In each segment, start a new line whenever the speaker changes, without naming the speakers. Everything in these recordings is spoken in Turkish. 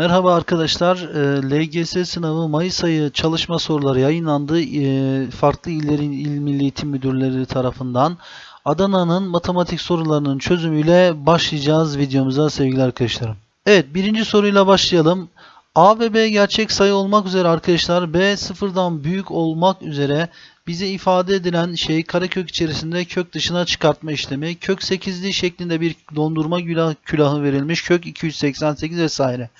Merhaba arkadaşlar. Ee, LGS sınavı Mayıs ayı çalışma soruları yayınlandı. Ee, Farklı illerin il milli eğitim müdürleri tarafından. Adana'nın matematik sorularının çözümüyle başlayacağız videomuza sevgili arkadaşlarım. Evet birinci soruyla başlayalım. A ve B gerçek sayı olmak üzere arkadaşlar B sıfırdan büyük olmak üzere bize ifade edilen şey karekök içerisinde kök dışına çıkartma işlemi. Kök 8'li şeklinde bir dondurma külah, külahı verilmiş. Kök 288 vesaire.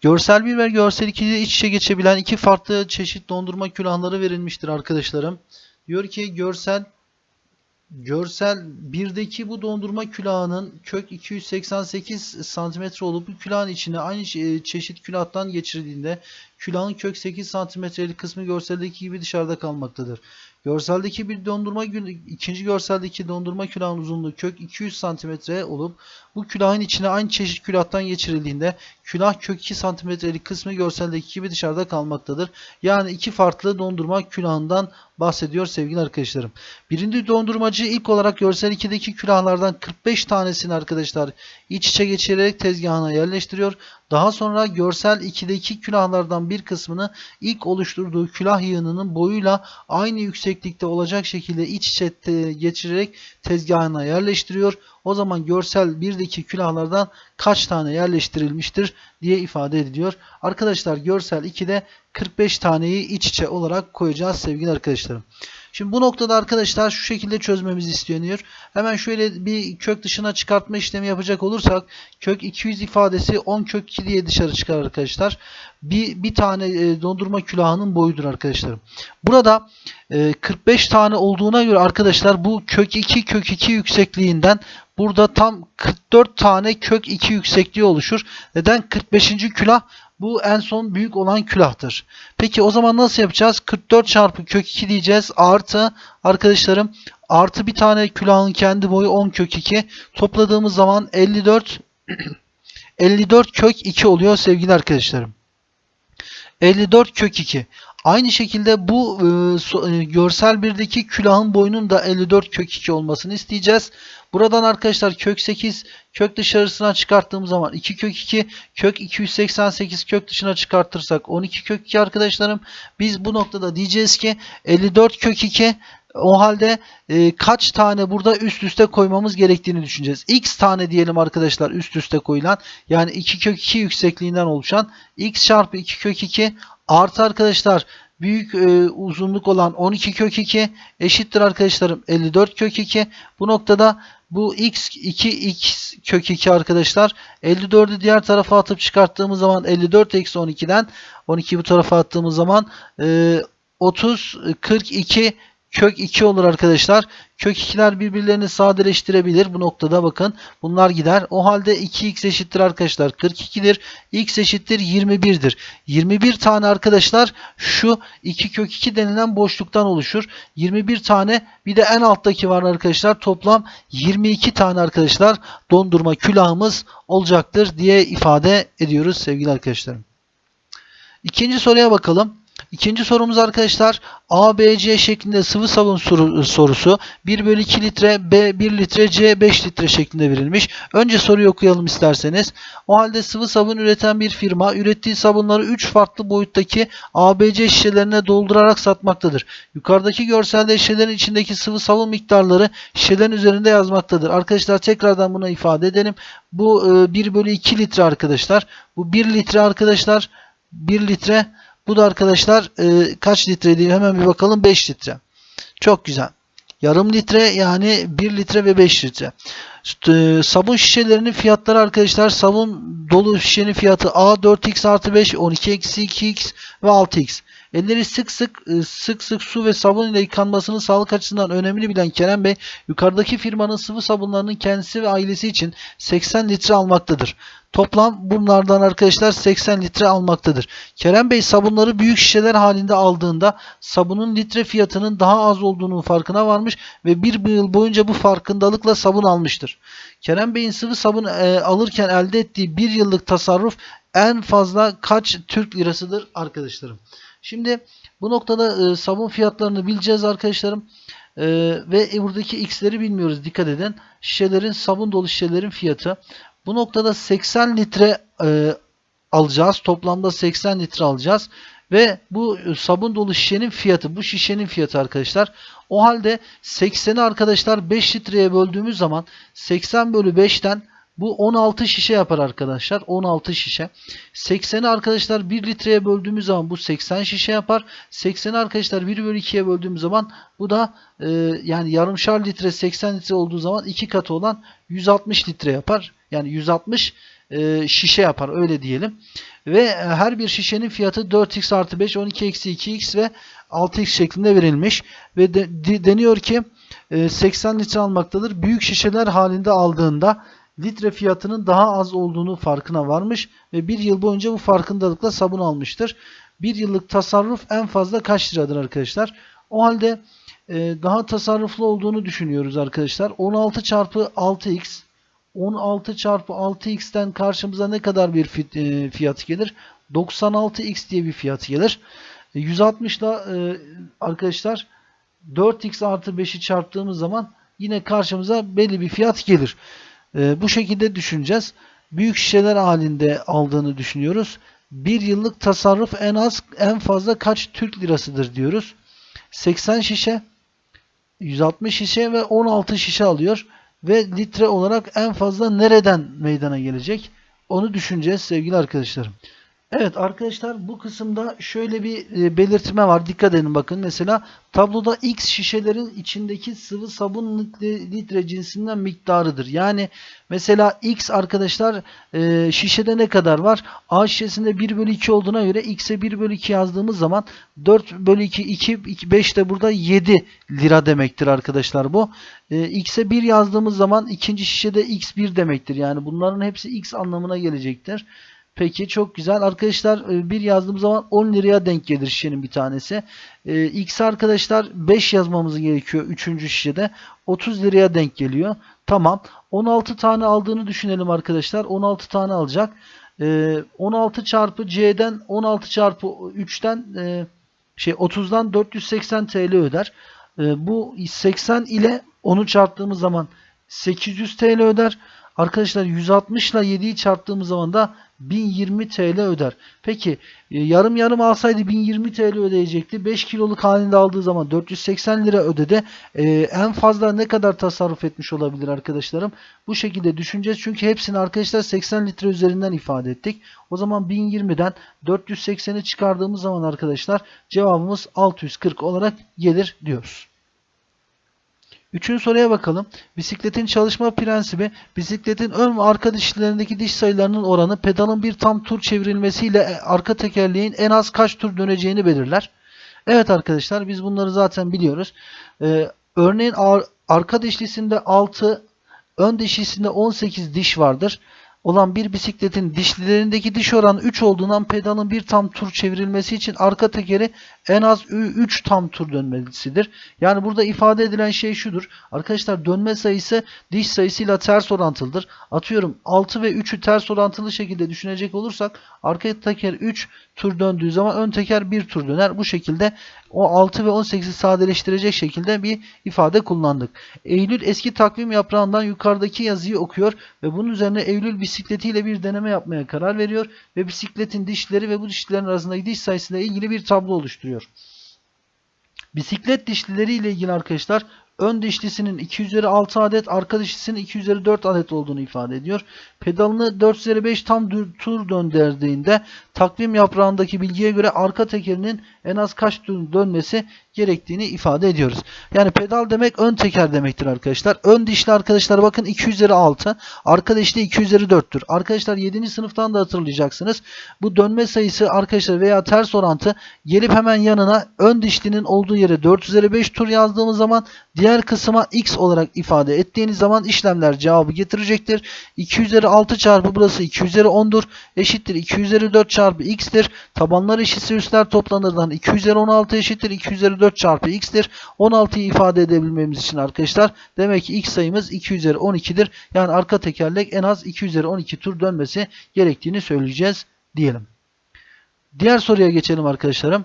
Görsel 1 ve görsel 2'de iç içe geçebilen iki farklı çeşit dondurma külahları verilmiştir arkadaşlarım. Diyor ki görsel Görsel 1'deki bu dondurma külahının kök 288 santimetre olup bu külahın içine aynı çe- çeşit külahtan geçirildiğinde külahın kök 8 santimetrelik kısmı görseldeki gibi dışarıda kalmaktadır. Görseldeki bir dondurma ikinci görseldeki dondurma külahın uzunluğu kök 200 santimetre olup bu külahın içine aynı çeşit külahtan geçirildiğinde külah kök 2 santimetrelik kısmı görseldeki gibi dışarıda kalmaktadır. Yani iki farklı dondurma külahından bahsediyor sevgili arkadaşlarım. Birinci dondurmacı ilk olarak görsel 2'deki külahlardan 45 tanesini arkadaşlar iç içe geçirerek tezgahına yerleştiriyor. Daha sonra görsel 2'deki külahlardan bir kısmını ilk oluşturduğu külah yığınının boyuyla aynı yükseklikte olacak şekilde iç içe geçirerek tezgahına yerleştiriyor. O zaman görsel 1'deki külahlardan kaç tane yerleştirilmiştir diye ifade ediliyor. Arkadaşlar görsel 2'de 45 taneyi iç içe olarak koyacağız sevgili arkadaşlarım. Şimdi bu noktada arkadaşlar şu şekilde çözmemiz isteniyor. Hemen şöyle bir kök dışına çıkartma işlemi yapacak olursak kök 200 ifadesi 10 kök 2 diye dışarı çıkar arkadaşlar. Bir, bir tane e, dondurma külahının boyudur arkadaşlarım. Burada e, 45 tane olduğuna göre arkadaşlar bu kök 2 kök 2 yüksekliğinden burada tam 44 tane kök 2 yüksekliği oluşur. Neden? 45. külah bu en son büyük olan külahtır. Peki o zaman nasıl yapacağız? 44 çarpı kök 2 diyeceğiz. Artı arkadaşlarım artı bir tane külahın kendi boyu 10 kök 2. Topladığımız zaman 54 54 kök 2 oluyor sevgili arkadaşlarım. 54 kök 2. Aynı şekilde bu e, so- e, görsel birdeki külahın boyunun da 54 kök 2 olmasını isteyeceğiz. Buradan arkadaşlar kök 8 kök dışarısına çıkarttığım zaman 2 kök 2 kök 288 kök dışına çıkartırsak 12 kök 2 arkadaşlarım. Biz bu noktada diyeceğiz ki 54 kök 2 o halde e, kaç tane burada üst üste koymamız gerektiğini düşüneceğiz. X tane diyelim arkadaşlar üst üste koyulan yani 2 kök 2 yüksekliğinden oluşan x çarpı 2 kök 2 artı arkadaşlar büyük e, uzunluk olan 12 kök 2 eşittir arkadaşlarım 54 kök 2. Bu noktada bu x 2x kök 2 arkadaşlar 54'ü diğer tarafa atıp çıkarttığımız zaman 54 eksi 12'den 12 bu tarafa attığımız zaman e, 30 42 kök 2 olur arkadaşlar. Kök 2'ler birbirlerini sadeleştirebilir. Bu noktada bakın bunlar gider. O halde 2x eşittir arkadaşlar 42'dir. x eşittir 21'dir. 21 tane arkadaşlar şu 2 kök 2 denilen boşluktan oluşur. 21 tane bir de en alttaki var arkadaşlar. Toplam 22 tane arkadaşlar dondurma külahımız olacaktır diye ifade ediyoruz sevgili arkadaşlarım. İkinci soruya bakalım. İkinci sorumuz arkadaşlar A, B, C şeklinde sıvı sabun soru- sorusu 1 bölü 2 litre, B 1 litre, C 5 litre şeklinde verilmiş. Önce soruyu okuyalım isterseniz. O halde sıvı sabun üreten bir firma ürettiği sabunları 3 farklı boyuttaki ABC şişelerine doldurarak satmaktadır. Yukarıdaki görselde şişelerin içindeki sıvı sabun miktarları şişelerin üzerinde yazmaktadır. Arkadaşlar tekrardan buna ifade edelim. Bu e, 1 bölü 2 litre arkadaşlar. Bu 1 litre arkadaşlar 1 litre bu da arkadaşlar e, kaç litre diye hemen bir bakalım 5 litre. Çok güzel. Yarım litre yani 1 litre ve 5 litre. E, sabun şişelerinin fiyatları arkadaşlar sabun dolu şişenin fiyatı A 4x artı 5 12 eksi 2x ve 6x. Elleri sık sık e, sık sık su ve sabun ile yıkanmasının sağlık açısından önemli bilen Kerem Bey yukarıdaki firmanın sıvı sabunlarının kendisi ve ailesi için 80 litre almaktadır. Toplam bunlardan arkadaşlar 80 litre almaktadır. Kerem Bey sabunları büyük şişeler halinde aldığında sabunun litre fiyatının daha az olduğunun farkına varmış ve bir yıl boyunca bu farkındalıkla sabun almıştır. Kerem Bey'in sıvı sabun e, alırken elde ettiği bir yıllık tasarruf en fazla kaç Türk lirasıdır arkadaşlarım? Şimdi bu noktada e, sabun fiyatlarını bileceğiz arkadaşlarım. E, ve buradaki x'leri bilmiyoruz dikkat edin. Şişelerin sabun dolu şişelerin fiyatı. Bu noktada 80 litre e, alacağız. Toplamda 80 litre alacağız. Ve bu e, sabun dolu şişenin fiyatı. Bu şişenin fiyatı arkadaşlar. O halde 80'i arkadaşlar 5 litreye böldüğümüz zaman 80 bölü 5'ten bu 16 şişe yapar arkadaşlar. 16 şişe. 80'i arkadaşlar 1 litreye böldüğümüz zaman bu 80 şişe yapar. 80'i arkadaşlar 1 bölü 2'ye böldüğümüz zaman bu da e, yani yarımşar litre 80 litre olduğu zaman 2 katı olan 160 litre yapar. Yani 160 e, şişe yapar öyle diyelim. Ve e, her bir şişenin fiyatı 4x artı 5, 12 eksi 2x ve 6x şeklinde verilmiş. Ve de, de- deniyor ki e, 80 litre almaktadır. Büyük şişeler halinde aldığında litre fiyatının daha az olduğunu farkına varmış ve bir yıl boyunca bu farkındalıkla sabun almıştır. Bir yıllık tasarruf en fazla kaç liradır arkadaşlar? O halde e, daha tasarruflu olduğunu düşünüyoruz arkadaşlar. 16 çarpı 6x 16 çarpı 6x'ten karşımıza ne kadar bir e, fiyat gelir? 96x diye bir fiyat gelir. E, 160 ile e, arkadaşlar 4x artı 5'i çarptığımız zaman yine karşımıza belli bir fiyat gelir. E, bu şekilde düşüneceğiz. Büyük şişeler halinde aldığını düşünüyoruz. Bir yıllık tasarruf en az en fazla kaç Türk lirasıdır diyoruz. 80 şişe 160 şişe ve 16 şişe alıyor. Ve litre olarak en fazla nereden meydana gelecek? Onu düşüneceğiz sevgili arkadaşlarım. Evet arkadaşlar bu kısımda şöyle bir e, belirtme var. Dikkat edin bakın. Mesela tabloda X şişelerin içindeki sıvı sabun litre, cinsinden miktarıdır. Yani mesela X arkadaşlar e, şişede ne kadar var? A şişesinde 1 bölü 2 olduğuna göre X'e 1 bölü 2 yazdığımız zaman 4 bölü 2, 2, 2 5 de burada 7 lira demektir arkadaşlar bu. E, X'e 1 yazdığımız zaman ikinci şişede X1 demektir. Yani bunların hepsi X anlamına gelecektir. Peki çok güzel. Arkadaşlar e, bir yazdığım zaman 10 liraya denk gelir şişenin bir tanesi. E, X arkadaşlar 5 yazmamız gerekiyor 3. şişede. 30 liraya denk geliyor. Tamam. 16 tane aldığını düşünelim arkadaşlar. 16 tane alacak. E, 16 çarpı C'den 16 çarpı 3'ten e, şey 30'dan 480 TL öder. E, bu 80 ile 10'u çarptığımız zaman 800 TL öder. Arkadaşlar 160 ile 7'yi çarptığımız zaman da 1020 TL öder. Peki e, yarım yarım alsaydı 1020 TL ödeyecekti. 5 kiloluk halinde aldığı zaman 480 lira ödedi. E, en fazla ne kadar tasarruf etmiş olabilir arkadaşlarım? Bu şekilde düşüneceğiz. Çünkü hepsini arkadaşlar 80 litre üzerinden ifade ettik. O zaman 1020'den 480'i çıkardığımız zaman arkadaşlar cevabımız 640 olarak gelir diyoruz. Üçüncü soruya bakalım. Bisikletin çalışma prensibi, bisikletin ön ve arka dişlerindeki diş sayılarının oranı pedalın bir tam tur çevrilmesiyle arka tekerleğin en az kaç tur döneceğini belirler. Evet arkadaşlar biz bunları zaten biliyoruz. Ee, örneğin ar- arka dişlisinde 6, ön dişlisinde 18 diş vardır. Olan bir bisikletin dişlilerindeki diş oranı 3 olduğundan pedalın bir tam tur çevrilmesi için arka tekeri en az 3 tam tur dönmesidir. Yani burada ifade edilen şey şudur. Arkadaşlar dönme sayısı diş sayısıyla ters orantılıdır. Atıyorum 6 ve 3'ü ters orantılı şekilde düşünecek olursak arka teker 3 tur döndüğü zaman ön teker 1 tur döner. Bu şekilde o 6 ve 18'i sadeleştirecek şekilde bir ifade kullandık. Eylül eski takvim yaprağından yukarıdaki yazıyı okuyor ve bunun üzerine Eylül bisikletiyle bir deneme yapmaya karar veriyor ve bisikletin dişleri ve bu dişlerin arasındaki diş sayısıyla ilgili bir tablo oluşturuyor. Bisiklet dişlileri ile ilgili arkadaşlar ön dişlisinin 2 üzeri 6 adet, arka dişlisinin 2 üzeri 4 adet olduğunu ifade ediyor. Pedalını 4 üzeri 5 tam tur döndürdüğünde takvim yaprağındaki bilgiye göre arka tekerinin en az kaç tur dönmesi gerektiğini ifade ediyoruz. Yani pedal demek ön teker demektir arkadaşlar. Ön dişli arkadaşlar bakın 2 üzeri 6, arka dişli 2 üzeri 4'tür. Arkadaşlar 7. sınıftan da hatırlayacaksınız. Bu dönme sayısı arkadaşlar veya ters orantı gelip hemen yanına ön dişlinin olduğu yere 4 üzeri 5 tur yazdığımız zaman diğer kısma x olarak ifade ettiğiniz zaman işlemler cevabı getirecektir. 2 üzeri 6 çarpı burası 2 üzeri 10'dur. Eşittir 2 üzeri 4 çarpı x'tir. Tabanlar eşitse üstler toplanırdan 2 üzeri 16 eşittir 2 üzeri 4 çarpı x'tir. 16'yı ifade edebilmemiz için arkadaşlar demek ki x sayımız 2 üzeri 12'dir. Yani arka tekerlek en az 2 üzeri 12 tur dönmesi gerektiğini söyleyeceğiz diyelim. Diğer soruya geçelim arkadaşlarım.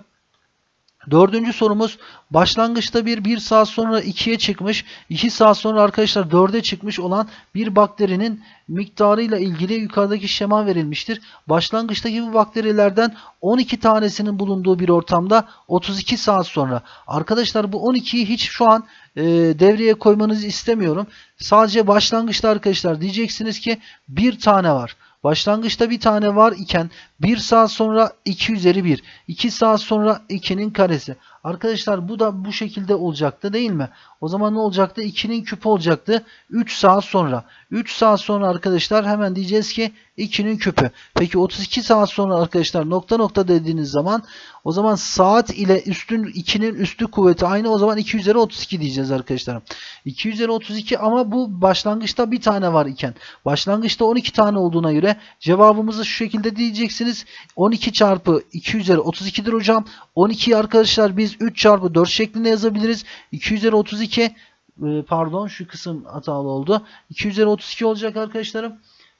Dördüncü sorumuz başlangıçta bir 1 saat sonra 2'ye çıkmış 2 saat sonra arkadaşlar 4'e çıkmış olan bir bakterinin miktarıyla ilgili yukarıdaki şema verilmiştir. Başlangıçtaki bu bakterilerden 12 tanesinin bulunduğu bir ortamda 32 saat sonra. Arkadaşlar bu 12'yi hiç şu an e, devreye koymanızı istemiyorum. Sadece başlangıçta arkadaşlar diyeceksiniz ki bir tane var. Başlangıçta bir tane var iken 1 saat sonra 2 üzeri 1. 2 saat sonra 2'nin karesi. Arkadaşlar bu da bu şekilde olacaktı değil mi? O zaman ne olacaktı? 2'nin küpü olacaktı. 3 saat sonra. 3 saat sonra arkadaşlar hemen diyeceğiz ki 2'nin küpü. Peki 32 saat sonra arkadaşlar nokta nokta dediğiniz zaman o zaman saat ile üstün 2'nin üstü kuvveti aynı. O zaman 2 üzeri 32 diyeceğiz arkadaşlar. 2 üzeri 32 ama bu başlangıçta bir tane var iken. Başlangıçta 12 tane olduğuna göre cevabımızı şu şekilde diyeceksiniz. 12 çarpı 2 üzeri 32'dir hocam. 12'yi arkadaşlar biz 3 çarpı 4 şeklinde yazabiliriz. 2 üzeri 32 e, pardon şu kısım hatalı oldu. 2 üzeri 32 olacak arkadaşlarım.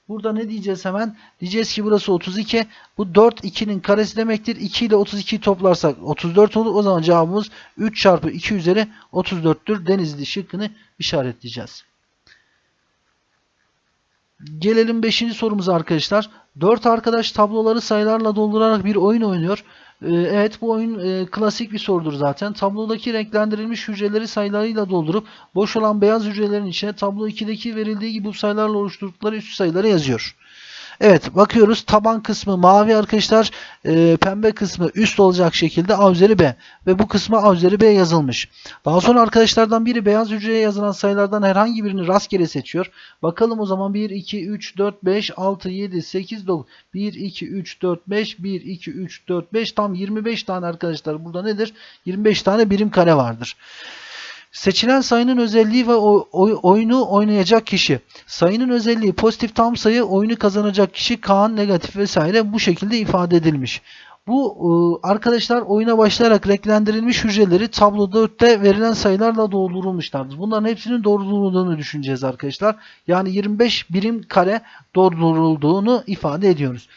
Burada ne diyeceğiz hemen? Diyeceğiz ki burası 32. Bu 4 2'nin karesi demektir. 2 ile 32'yi toplarsak 34 olur. O zaman cevabımız 3 çarpı 2 üzeri 34'tür. Denizli şıkkını işaretleyeceğiz. Gelelim 5. sorumuza arkadaşlar. 4 arkadaş tabloları sayılarla doldurarak bir oyun oynuyor. Ee, Evet bu oyun e, klasik bir sorudur zaten. Tablodaki renklendirilmiş hücreleri sayılarıyla doldurup boş olan beyaz hücrelerin içine tablo 2'deki verildiği gibi bu sayılarla oluşturdukları üst sayıları yazıyor. Evet bakıyoruz taban kısmı mavi arkadaşlar e, pembe kısmı üst olacak şekilde A üzeri B ve bu kısma A üzeri B yazılmış. Daha sonra arkadaşlardan biri beyaz hücreye yazılan sayılardan herhangi birini rastgele seçiyor. Bakalım o zaman 1, 2, 3, 4, 5, 6, 7, 8, 9, 1, 2, 3, 4, 5, 1, 2, 3, 4, 5 tam 25 tane arkadaşlar burada nedir? 25 tane birim kare vardır. Seçilen sayının özelliği ve oyunu oynayacak kişi. Sayının özelliği pozitif tam sayı, oyunu kazanacak kişi Kaan negatif vesaire bu şekilde ifade edilmiş. Bu e, arkadaşlar oyuna başlayarak renklendirilmiş hücreleri tabloda ötte verilen sayılarla doldurulmuşlardır. Bunların hepsinin doldurulduğunu düşüneceğiz arkadaşlar. Yani 25 birim kare doldurulduğunu ifade ediyoruz.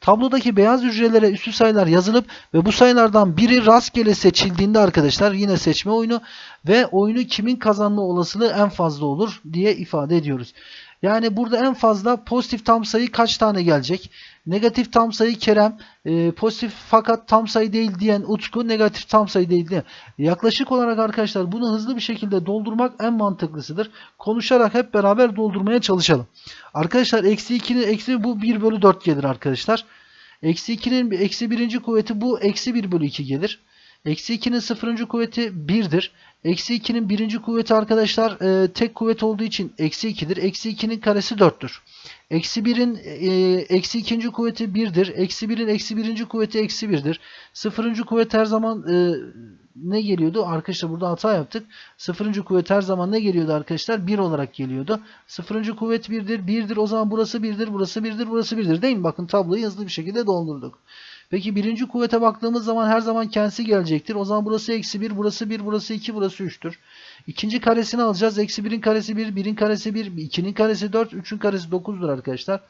Tablodaki beyaz hücrelere üstü sayılar yazılıp ve bu sayılardan biri rastgele seçildiğinde arkadaşlar yine seçme oyunu ve oyunu kimin kazanma olasılığı en fazla olur diye ifade ediyoruz. Yani burada en fazla pozitif tam sayı kaç tane gelecek? Negatif tam sayı Kerem, e, pozitif fakat tam sayı değil diyen Utku, negatif tam sayı değil diye. Yaklaşık olarak arkadaşlar bunu hızlı bir şekilde doldurmak en mantıklısıdır. Konuşarak hep beraber doldurmaya çalışalım. Arkadaşlar eksi 2'nin eksi bu 1 bölü 4 gelir arkadaşlar. Eksi 2'nin eksi birinci kuvveti bu eksi 1 bölü 2 gelir. Eksi 2'nin sıfırıncı kuvveti 1'dir. Eksi 2'nin birinci kuvveti arkadaşlar e, tek kuvvet olduğu için eksi 2'dir. Eksi 2'nin karesi 4'tür. Eksi 1'in e, eksi ikinci kuvveti 1'dir. Eksi 1'in eksi birinci kuvveti eksi 1'dir. Sıfırıncı kuvvet her zaman e, ne geliyordu? Arkadaşlar burada hata yaptık. Sıfırıncı kuvvet her zaman ne geliyordu arkadaşlar? 1 olarak geliyordu. Sıfırıncı kuvvet 1'dir. 1'dir o zaman burası 1'dir. Burası 1'dir. Burası 1'dir. Değil mi? Bakın tabloyu hızlı bir şekilde doldurduk. Peki birinci kuvvete baktığımız zaman her zaman kendisi gelecektir. O zaman burası eksi 1, burası 1, burası 2, burası 3'tür. İkinci karesini alacağız. Eksi 1'in karesi 1, 1'in karesi 1, 2'nin karesi 4, 3'ün karesi 9'dur arkadaşlar.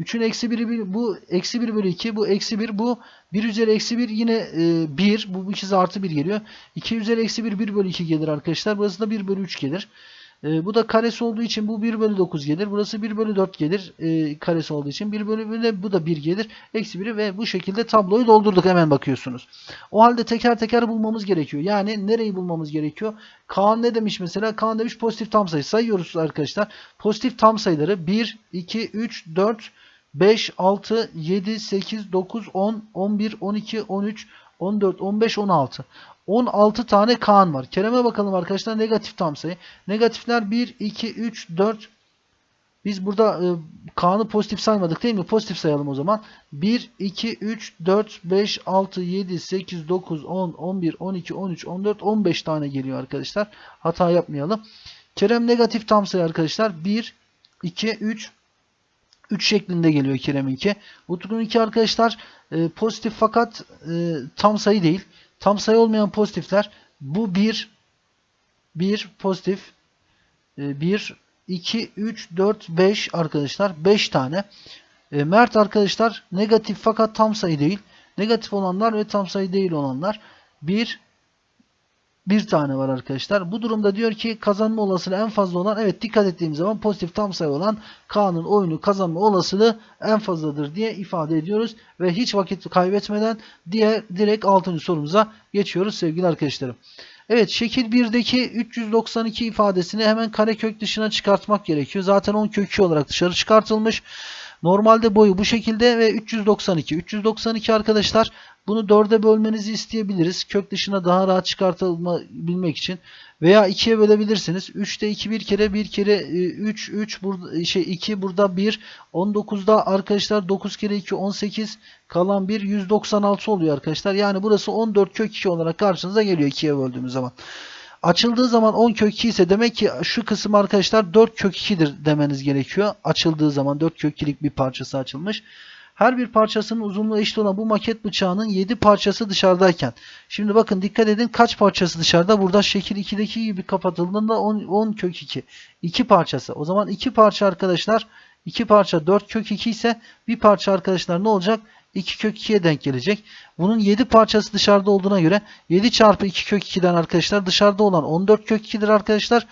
3'ün eksi 1'i 1, bu eksi 1 bölü 2, bu eksi 1, bu 1 üzeri eksi 1 yine e, 1, bu ikisi artı 1 geliyor. 2 üzeri eksi 1, 1 bölü 2 gelir arkadaşlar. Burası da 1 bölü 3 gelir. E, bu da karesi olduğu için bu 1 bölü 9 gelir. Burası 1 bölü 4 gelir. E, karesi olduğu için 1 bölü 1 de bu da 1 gelir. Eksi 1'i ve bu şekilde tabloyu doldurduk hemen bakıyorsunuz. O halde teker teker bulmamız gerekiyor. Yani nereyi bulmamız gerekiyor? Kaan ne demiş mesela? Kaan demiş pozitif tam sayı. Sayıyoruz arkadaşlar. Pozitif tam sayıları 1, 2, 3, 4, 5, 6, 7, 8, 9, 10, 11, 12, 13, 14, 15, 16. 16 tane Kaan var. Kerem'e bakalım arkadaşlar negatif tam sayı. Negatifler 1, 2, 3, 4. Biz burada e, Kaan'ı pozitif saymadık değil mi? Pozitif sayalım o zaman. 1, 2, 3, 4, 5, 6, 7, 8, 9, 10, 11, 12, 13, 14, 15 tane geliyor arkadaşlar. Hata yapmayalım. Kerem negatif tam sayı arkadaşlar. 1, 2, 3, 3 şeklinde geliyor Kerem'inki. Utku'nunki arkadaşlar e, pozitif fakat e, tam sayı değil. Tam sayı olmayan pozitifler bu 1 1 pozitif 1 2 3 4 5 arkadaşlar 5 tane. E, Mert arkadaşlar negatif fakat tam sayı değil. Negatif olanlar ve tam sayı değil olanlar 1 bir tane var arkadaşlar. Bu durumda diyor ki kazanma olasılığı en fazla olan evet dikkat ettiğim zaman pozitif tam sayı olan K'nın oyunu kazanma olasılığı en fazladır diye ifade ediyoruz. Ve hiç vakit kaybetmeden diğer direkt 6. sorumuza geçiyoruz sevgili arkadaşlarım. Evet şekil 1'deki 392 ifadesini hemen karekök dışına çıkartmak gerekiyor. Zaten 10 kök 2 olarak dışarı çıkartılmış. Normalde boyu bu şekilde ve 392. 392 arkadaşlar bunu 4'e bölmenizi isteyebiliriz. Kök dışına daha rahat çıkartabilmek için. Veya 2'ye bölebilirsiniz. 3'te 2 bir kere bir kere 3 3 burada şey 2 burada 1 19'da arkadaşlar 9 kere 2 18 kalan 1 196 oluyor arkadaşlar. Yani burası 14 kök 2 olarak karşınıza geliyor 2'ye böldüğümüz zaman. Açıldığı zaman 10 kök 2 ise demek ki şu kısım arkadaşlar 4 kök 2'dir demeniz gerekiyor. Açıldığı zaman 4 kök 2'lik bir parçası açılmış. Her bir parçasının uzunluğu eşit olan bu maket bıçağının 7 parçası dışarıdayken. Şimdi bakın dikkat edin kaç parçası dışarıda? Burada şekil 2'deki gibi kapatıldığında 10, 10 kök 2. 2 parçası. O zaman 2 parça arkadaşlar 2 parça 4 kök 2 ise bir parça arkadaşlar ne olacak? 2 kök 2'ye denk gelecek. Bunun 7 parçası dışarıda olduğuna göre 7 çarpı 2 kök 2'den arkadaşlar dışarıda olan 14 kök 2'dir arkadaşlar.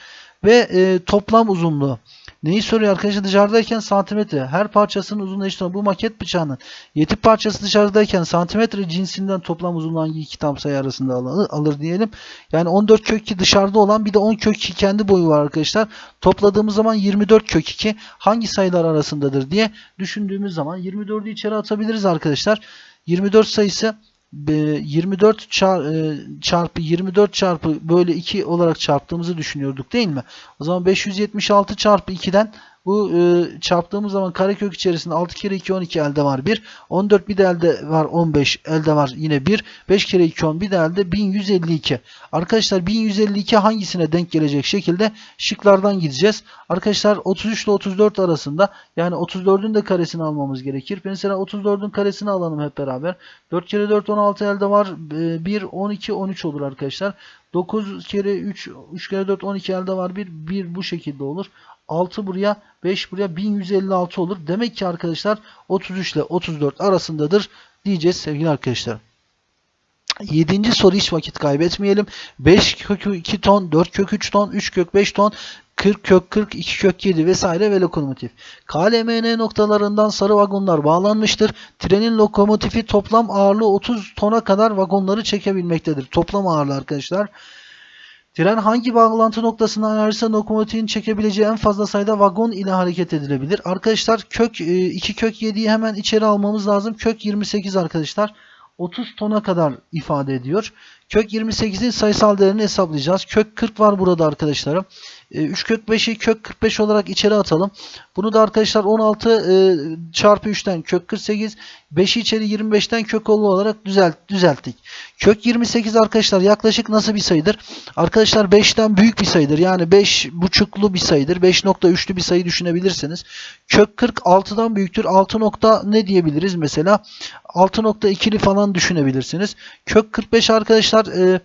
Ve e, toplam uzunluğu. Neyi soruyor arkadaşlar? Dışarıdayken santimetre. Her parçasının uzunluğu eşit olan bu maket bıçağının 7 parçası dışarıdayken santimetre cinsinden toplam uzunluğu hangi iki tam sayı arasında alır, alır diyelim. Yani 14 kök 2 dışarıda olan bir de 10 kök 2 kendi boyu var arkadaşlar. Topladığımız zaman 24 kök 2 hangi sayılar arasındadır diye düşündüğümüz zaman 24'ü içeri atabiliriz arkadaşlar. 24 sayısı 24 çarpı 24 çarpı böyle 2 olarak çarptığımızı düşünüyorduk değil mi? O zaman 576 çarpı 2'den bu e, çarptığımız zaman karekök içerisinde 6 kere 2 12 elde var 1. 14 bir de elde var 15 elde var yine 1. 5 kere 2 10 bir de elde 1152. Arkadaşlar 1152 hangisine denk gelecek şekilde şıklardan gideceğiz. Arkadaşlar 33 ile 34 arasında yani 34'ün de karesini almamız gerekir. Mesela 34'ün karesini alalım hep beraber. 4 kere 4 16 elde var. 1 12 13 olur arkadaşlar. 9 kere 3 3 kere 4 12 elde var 1 1 bu şekilde olur. 6 buraya 5 buraya 1156 olur. Demek ki arkadaşlar 33 ile 34 arasındadır diyeceğiz sevgili arkadaşlar. 7. soru hiç vakit kaybetmeyelim. 5 kök 2 ton, 4 kök 3 ton, 3 kök 5 ton, 40 kök 40, 2 kök 7 vesaire ve lokomotif. KLMN noktalarından sarı vagonlar bağlanmıştır. Trenin lokomotifi toplam ağırlığı 30 tona kadar vagonları çekebilmektedir. Toplam ağırlığı arkadaşlar. Tren hangi bağlantı noktasından ayrılırsa lokomotifin çekebileceği en fazla sayıda vagon ile hareket edilebilir. Arkadaşlar kök 2 kök 7'yi hemen içeri almamız lazım. Kök 28 arkadaşlar. 30 tona kadar ifade ediyor. Kök 28'in sayısal değerini hesaplayacağız. Kök 40 var burada arkadaşlarım. 3 kök 5'i kök 45 olarak içeri atalım. Bunu da arkadaşlar 16 e, çarpı 3'ten kök 48 5'i içeri 25'ten kök ollu olarak düzelt, düzelttik. Kök 28 arkadaşlar yaklaşık nasıl bir sayıdır? Arkadaşlar 5'ten büyük bir sayıdır. Yani 5 buçuklu bir sayıdır. 5.3'lü bir sayı düşünebilirsiniz. Kök 40 6'dan büyüktür. 6 nokta ne diyebiliriz mesela? 6.2'li falan düşünebilirsiniz. Kök 45 arkadaşlar e,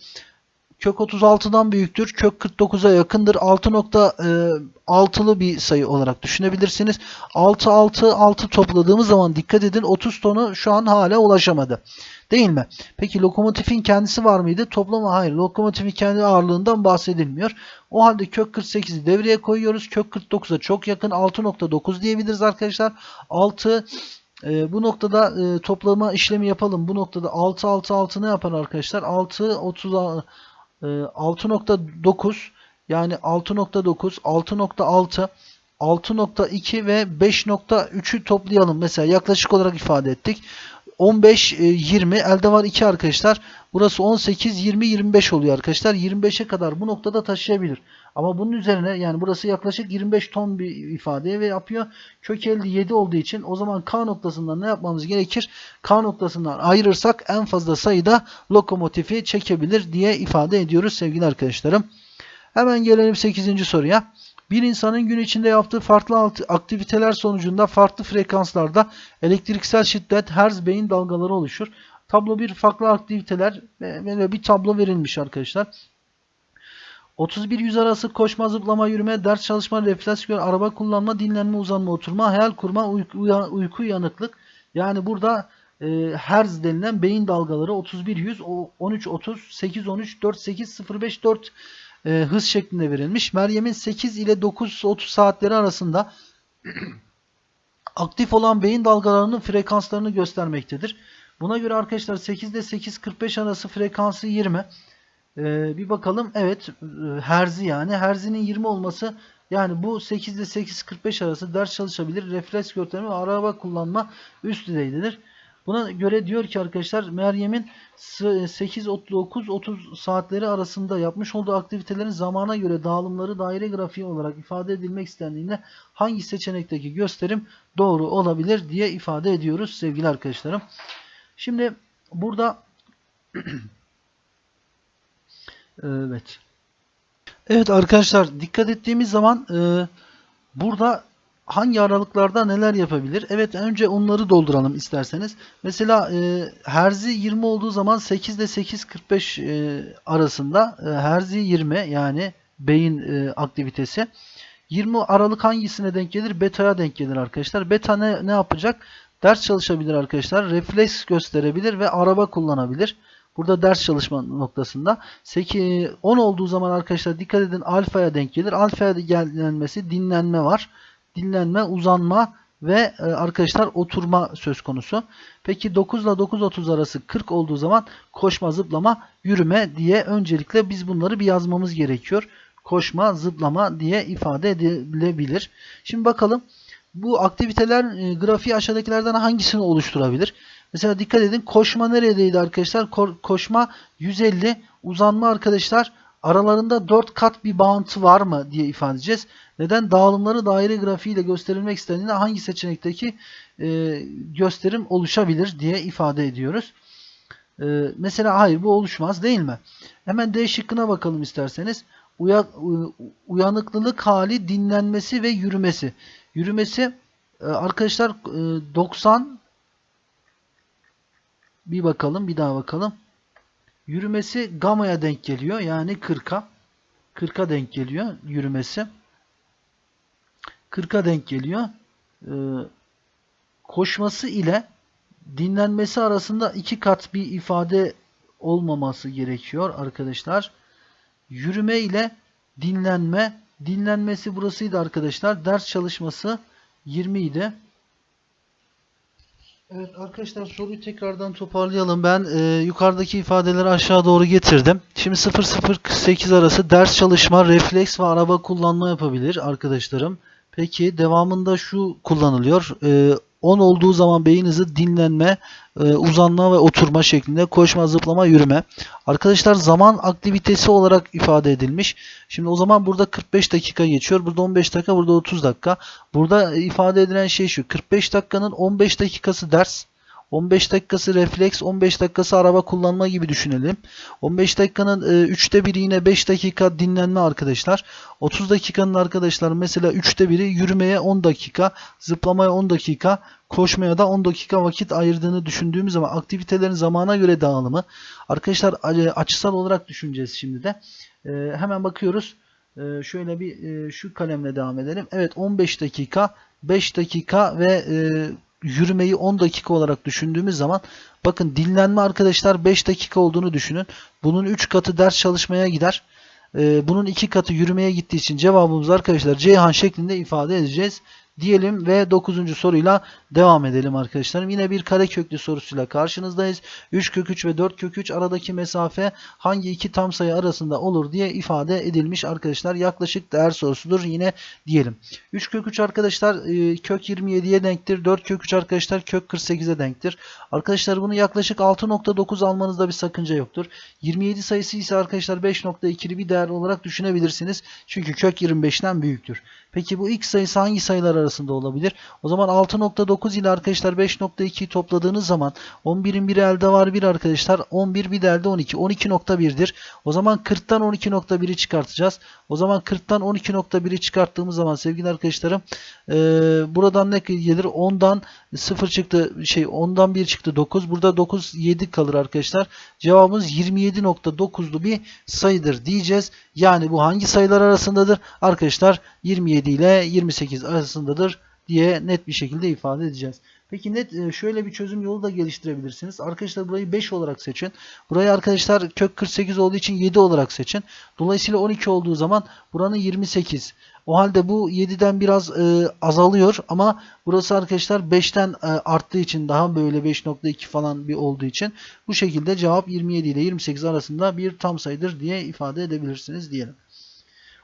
kök 36'dan büyüktür. Kök 49'a yakındır. 6.6'lı bir sayı olarak düşünebilirsiniz. 6 6 6 topladığımız zaman dikkat edin 30 tonu şu an hala ulaşamadı. Değil mi? Peki lokomotifin kendisi var mıydı? Toplama hayır. Lokomotifin kendi ağırlığından bahsedilmiyor. O halde kök 48'i devreye koyuyoruz. Kök 49'a çok yakın 6.9 diyebiliriz arkadaşlar. 6 e, bu noktada e, toplama işlemi yapalım. Bu noktada 6 6 6 ne yapar arkadaşlar? 6 30 6.9 yani 6.9 6.6 6.2 ve 5.3'ü toplayalım. Mesela yaklaşık olarak ifade ettik. 15, 20 e, elde var 2 arkadaşlar. Burası 18, 20, 25 oluyor arkadaşlar. 25'e kadar bu noktada taşıyabilir. Ama bunun üzerine yani burası yaklaşık 25 ton bir ifade ve yapıyor. Kök 57 olduğu için o zaman K noktasından ne yapmamız gerekir? K noktasından ayırırsak en fazla sayıda lokomotifi çekebilir diye ifade ediyoruz sevgili arkadaşlarım. Hemen gelelim 8. soruya. Bir insanın gün içinde yaptığı farklı aktiviteler sonucunda farklı frekanslarda elektriksel şiddet, herz beyin dalgaları oluşur. Tablo bir farklı aktiviteler ve bir tablo verilmiş arkadaşlar. 31-100 arası koşma, zıplama, yürüme, ders çalışma, refleks, araba kullanma, dinlenme, uzanma, oturma, hayal kurma, uyku, uyku uyanıklık. Yani burada e, Hertz denilen beyin dalgaları 31 100, o 13 30, 8 13, 4 8, 05 4 e, hız şeklinde verilmiş. Meryem'in 8 ile 9 30 saatleri arasında aktif olan beyin dalgalarının frekanslarını göstermektedir. Buna göre arkadaşlar 8 ile 8.45 arası frekansı 20. Ee, bir bakalım. Evet. e, Herzi yani. Herzi'nin 20 olması yani bu 8 ile 8.45 arası ders çalışabilir. Refleks görünümü ve araba kullanma üst düzeydedir. Buna göre diyor ki arkadaşlar Meryem'in 8-9-30 saatleri arasında yapmış olduğu aktivitelerin zamana göre dağılımları daire grafiği olarak ifade edilmek istendiğinde hangi seçenekteki gösterim doğru olabilir diye ifade ediyoruz sevgili arkadaşlarım. Şimdi burada evet. Evet arkadaşlar dikkat ettiğimiz zaman e, burada hangi aralıklarda neler yapabilir? Evet önce onları dolduralım isterseniz. Mesela e, herzi 20 olduğu zaman 8 ile 8.45 e, arasında e, herzi 20 yani beyin e, aktivitesi. 20 aralık hangisine denk gelir? Beta'ya denk gelir arkadaşlar. Beta ne, ne yapacak? Ders çalışabilir arkadaşlar. Refleks gösterebilir ve araba kullanabilir. Burada ders çalışma noktasında. 8, 10 olduğu zaman arkadaşlar dikkat edin alfaya denk gelir. Alfaya gelmesi dinlenme var. Dinlenme, uzanma ve e, arkadaşlar oturma söz konusu. Peki 9 ile 9.30 arası 40 olduğu zaman koşma, zıplama, yürüme diye öncelikle biz bunları bir yazmamız gerekiyor. Koşma, zıplama diye ifade edilebilir. Şimdi bakalım bu aktiviteler e, grafiği aşağıdakilerden hangisini oluşturabilir? Mesela dikkat edin koşma neredeydi arkadaşlar? Ko- koşma 150, uzanma arkadaşlar aralarında 4 kat bir bağıntı var mı diye ifade edeceğiz. Neden? Dağılımları daire grafiğiyle gösterilmek istendiğinde hangi seçenekteki e, gösterim oluşabilir diye ifade ediyoruz. E, mesela hayır bu oluşmaz değil mi? Hemen D şıkkına bakalım isterseniz. Uya, uyanıklılık hali, dinlenmesi ve yürümesi. Yürümesi e, arkadaşlar e, 90 bir bakalım bir daha bakalım. Yürümesi gama'ya denk geliyor. Yani 40'a. 40'a denk geliyor yürümesi. 40'a denk geliyor. Ee, koşması ile dinlenmesi arasında iki kat bir ifade olmaması gerekiyor arkadaşlar. Yürüme ile dinlenme. Dinlenmesi burasıydı arkadaşlar. Ders çalışması 20 idi. Evet arkadaşlar soruyu tekrardan toparlayalım. Ben e, yukarıdaki ifadeleri aşağı doğru getirdim. Şimdi 0-0-8 arası ders çalışma, refleks ve araba kullanma yapabilir arkadaşlarım. Peki devamında şu kullanılıyor. E, 10 olduğu zaman beyin dinlenme, e, uzanma ve oturma şeklinde koşma, zıplama, yürüme. Arkadaşlar zaman aktivitesi olarak ifade edilmiş. Şimdi o zaman burada 45 dakika geçiyor. Burada 15 dakika, burada 30 dakika. Burada ifade edilen şey şu. 45 dakikanın 15 dakikası ders. 15 dakikası refleks, 15 dakikası araba kullanma gibi düşünelim. 15 dakikanın e, 3'te biri yine 5 dakika dinlenme arkadaşlar. 30 dakikanın arkadaşlar mesela 3'te biri yürümeye 10 dakika, zıplamaya 10 dakika, koşmaya da 10 dakika vakit ayırdığını düşündüğümüz zaman aktivitelerin zamana göre dağılımı. Arkadaşlar e, açısal olarak düşüneceğiz şimdi de. E, hemen bakıyoruz. E, şöyle bir şu kalemle devam edelim. Evet 15 dakika, 5 dakika ve e, yürümeyi 10 dakika olarak düşündüğümüz zaman bakın dinlenme arkadaşlar 5 dakika olduğunu düşünün. Bunun 3 katı ders çalışmaya gider. Ee, bunun 2 katı yürümeye gittiği için cevabımız arkadaşlar Ceyhan şeklinde ifade edeceğiz diyelim ve 9. soruyla devam edelim arkadaşlarım. Yine bir kare köklü sorusuyla karşınızdayız. 3 kök 3 ve 4 kök 3 aradaki mesafe hangi iki tam sayı arasında olur diye ifade edilmiş arkadaşlar. Yaklaşık değer sorusudur yine diyelim. 3 kök 3 arkadaşlar e, kök 27'ye denktir. 4 kök 3 arkadaşlar kök 48'e denktir. Arkadaşlar bunu yaklaşık 6.9 almanızda bir sakınca yoktur. 27 sayısı ise arkadaşlar 5.2'li bir değer olarak düşünebilirsiniz. Çünkü kök 25'ten büyüktür. Peki bu x sayısı hangi sayılar arasında olabilir? O zaman 6.9 ile arkadaşlar 5.2'yi topladığınız zaman 11'in biri elde var 1 arkadaşlar. 11 bir de elde 12. 12.1'dir. O zaman 40'tan 12.1'i çıkartacağız. O zaman 40'tan 12.1'i çıkarttığımız zaman sevgili arkadaşlarım e, buradan ne gelir? 10'dan 0 çıktı şey 10'dan 1 çıktı 9. Burada 9 7 kalır arkadaşlar. Cevabımız 27.9'lu bir sayıdır diyeceğiz. Yani bu hangi sayılar arasındadır? Arkadaşlar 27 ile 28 arasındadır diye net bir şekilde ifade edeceğiz. Peki net e, şöyle bir çözüm yolu da geliştirebilirsiniz. Arkadaşlar burayı 5 olarak seçin. Burayı arkadaşlar kök 48 olduğu için 7 olarak seçin. Dolayısıyla 12 olduğu zaman buranın 28. O halde bu 7'den biraz e, azalıyor ama burası arkadaşlar 5'ten e, arttığı için daha böyle 5.2 falan bir olduğu için bu şekilde cevap 27 ile 28 arasında bir tam sayıdır diye ifade edebilirsiniz diyelim.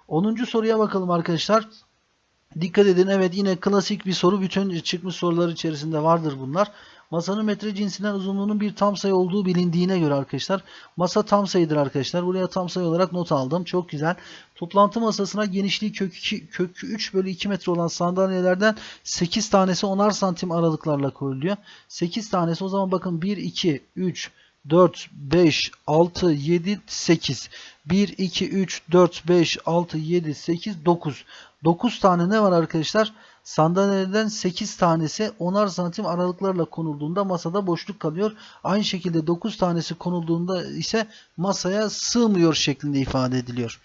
10. soruya bakalım arkadaşlar. Dikkat edin evet yine klasik bir soru. Bütün çıkmış sorular içerisinde vardır bunlar. Masanın metre cinsinden uzunluğunun bir tam sayı olduğu bilindiğine göre arkadaşlar. Masa tam sayıdır arkadaşlar. Buraya tam sayı olarak not aldım. Çok güzel. Toplantı masasına genişliği kök, 2, kök 3 bölü 2 metre olan sandalyelerden 8 tanesi 10'ar santim aralıklarla koyuluyor. 8 tanesi o zaman bakın 1, 2, 3, 4, 5, 6, 7, 8. 1, 2, 3, 4, 5, 6, 7, 8, 9. 9 tane ne var arkadaşlar? Sandalyeden 8 tanesi 10'ar santim aralıklarla konulduğunda masada boşluk kalıyor. Aynı şekilde 9 tanesi konulduğunda ise masaya sığmıyor şeklinde ifade ediliyor.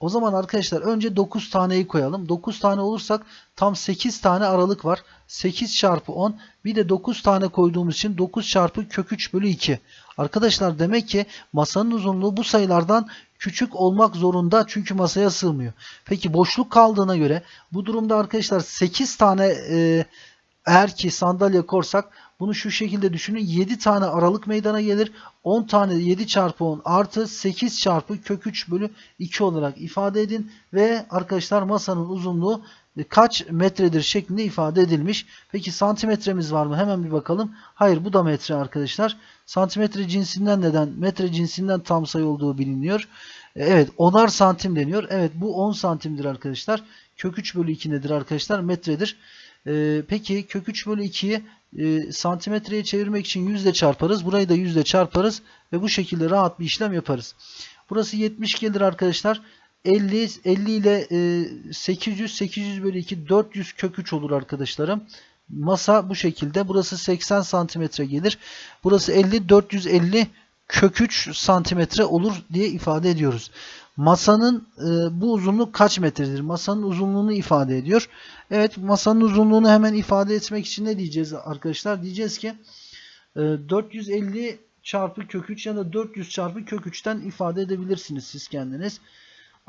O zaman arkadaşlar önce 9 taneyi koyalım. 9 tane olursak tam 8 tane aralık var. 8 çarpı 10 bir de 9 tane koyduğumuz için 9 çarpı kök 3 bölü 2. Arkadaşlar demek ki masanın uzunluğu bu sayılardan küçük olmak zorunda çünkü masaya sığmıyor. Peki boşluk kaldığına göre bu durumda arkadaşlar 8 tane e, eğer ki sandalye korsak bunu şu şekilde düşünün. 7 tane aralık meydana gelir. 10 tane 7 çarpı 10 artı 8 çarpı kök 3 bölü 2 olarak ifade edin. Ve arkadaşlar masanın uzunluğu kaç metredir şeklinde ifade edilmiş. Peki santimetremiz var mı? Hemen bir bakalım. Hayır bu da metre arkadaşlar. Santimetre cinsinden neden? Metre cinsinden tam sayı olduğu biliniyor. E, Evet onar santim deniyor. Evet bu 10 santimdir arkadaşlar. Kök 3 bölü 2 nedir arkadaşlar? Metredir. Ee, peki kök 3 bölü 2'yi e, santimetreye çevirmek için yüzle çarparız. Burayı da yüzle çarparız ve bu şekilde rahat bir işlem yaparız. Burası 70 gelir arkadaşlar. 50, 50 ile e, 800, 800 bölü 2, 400 kök 3 olur arkadaşlarım. Masa bu şekilde. Burası 80 santimetre gelir. Burası 50, 450 kök 3 santimetre olur diye ifade ediyoruz. Masanın e, bu uzunluk kaç metredir? Masanın uzunluğunu ifade ediyor. Evet masanın uzunluğunu hemen ifade etmek için ne diyeceğiz arkadaşlar? Diyeceğiz ki e, 450 çarpı kök 3 ya da 400 çarpı kök 3'ten ifade edebilirsiniz siz kendiniz.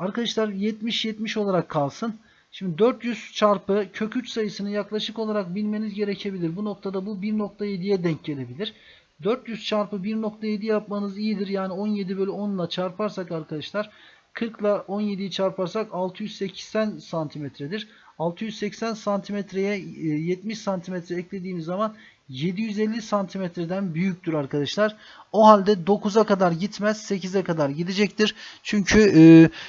Arkadaşlar 70-70 olarak kalsın. Şimdi 400 çarpı kök 3 sayısını yaklaşık olarak bilmeniz gerekebilir. Bu noktada bu 1.7'ye denk gelebilir. 400 çarpı 1.7 yapmanız iyidir. Yani 17 bölü 10 ile çarparsak arkadaşlar 40 ile 17'yi çarparsak 680 santimetredir. 680 santimetreye 70 santimetre eklediğimiz zaman 750 santimetreden büyüktür arkadaşlar. O halde 9'a kadar gitmez 8'e kadar gidecektir. Çünkü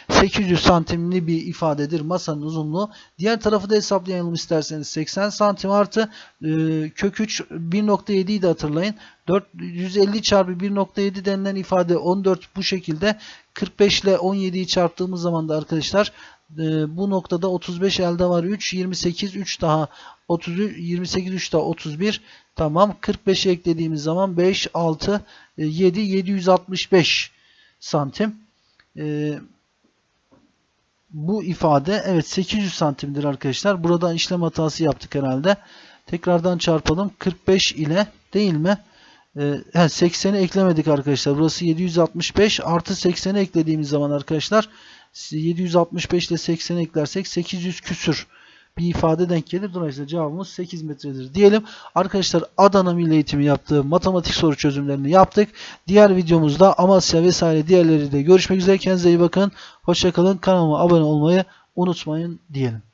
e, 800 santimli bir ifadedir masanın uzunluğu. Diğer tarafı da hesaplayalım isterseniz 80 santim artı e, kök 3 1.7'yi de hatırlayın. 450 çarpı 1.7 denilen ifade 14 bu şekilde 45 ile 17'yi çarptığımız zaman da arkadaşlar e, bu noktada 35 elde var. 3 28 3 daha 30 28 3 daha 31 tamam. 45'i eklediğimiz zaman 5 6 7 765 santim. E, bu ifade evet 800 santimdir arkadaşlar. Buradan işlem hatası yaptık herhalde. Tekrardan çarpalım. 45 ile değil mi? Ee, 80'i eklemedik arkadaşlar. Burası 765 artı 80'i eklediğimiz zaman arkadaşlar 765 ile 80'i eklersek 800 küsür bir ifade denk gelir. Dolayısıyla cevabımız 8 metredir diyelim. Arkadaşlar Adana Milli Eğitimi yaptığı matematik soru çözümlerini yaptık. Diğer videomuzda Amasya vesaire diğerleri de görüşmek üzere. Kendinize iyi bakın. Hoşçakalın. Kanalıma abone olmayı unutmayın diyelim.